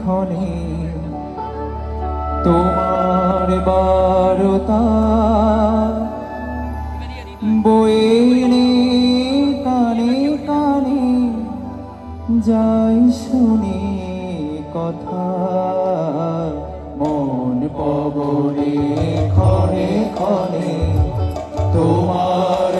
ক্ষণে তোমার বারতা বইনে কানে কানে যাই শুনি কথা। মন পবনে ক্ষণে ক্ষণে তোমার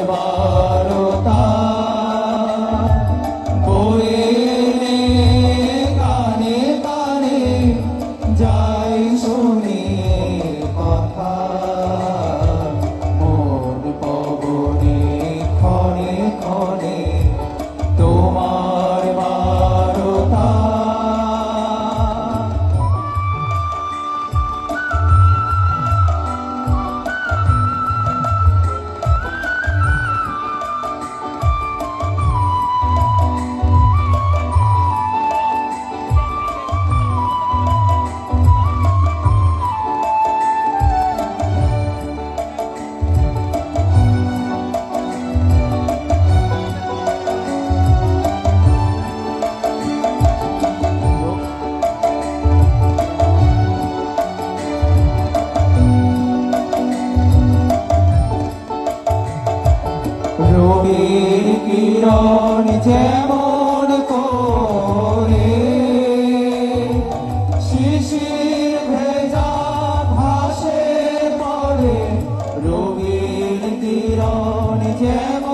যেমন করে শিশির ভেজা ভাসে পড়ে রবির কিরণ যেমন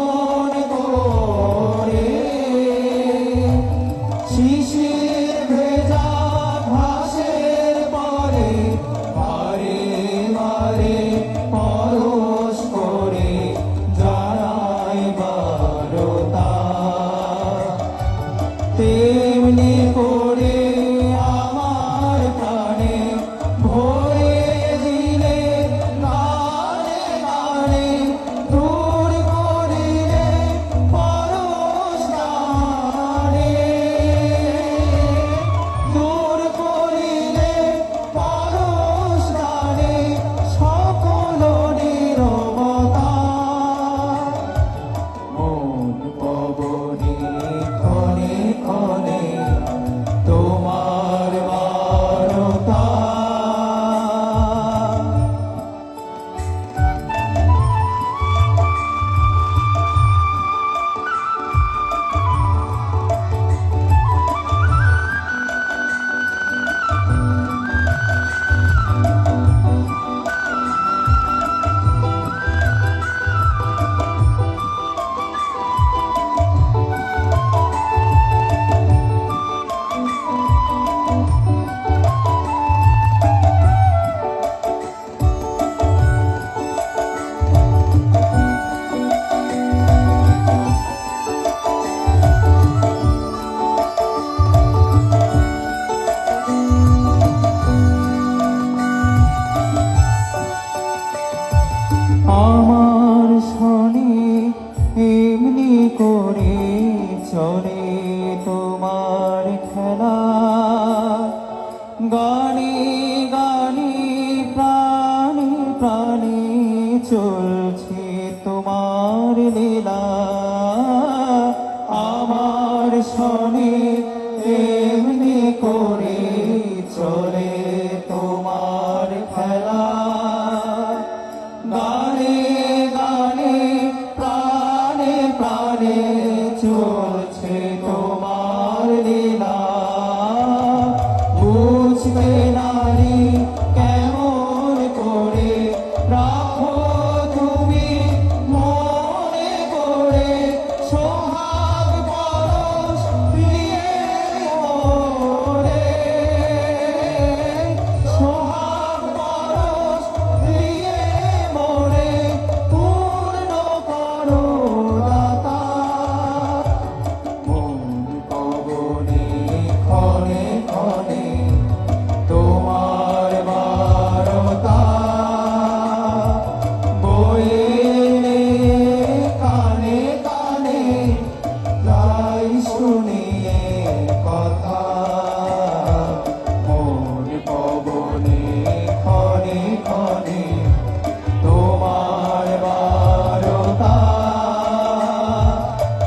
আমার শনি এমনি করে চলে তোমার খেলা। গানে গানে প্রাণে প্রাণে চলছে তোমার লীলা। আমার শনি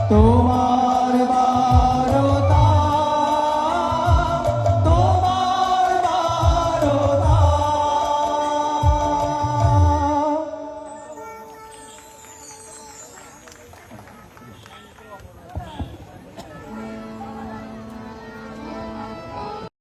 tu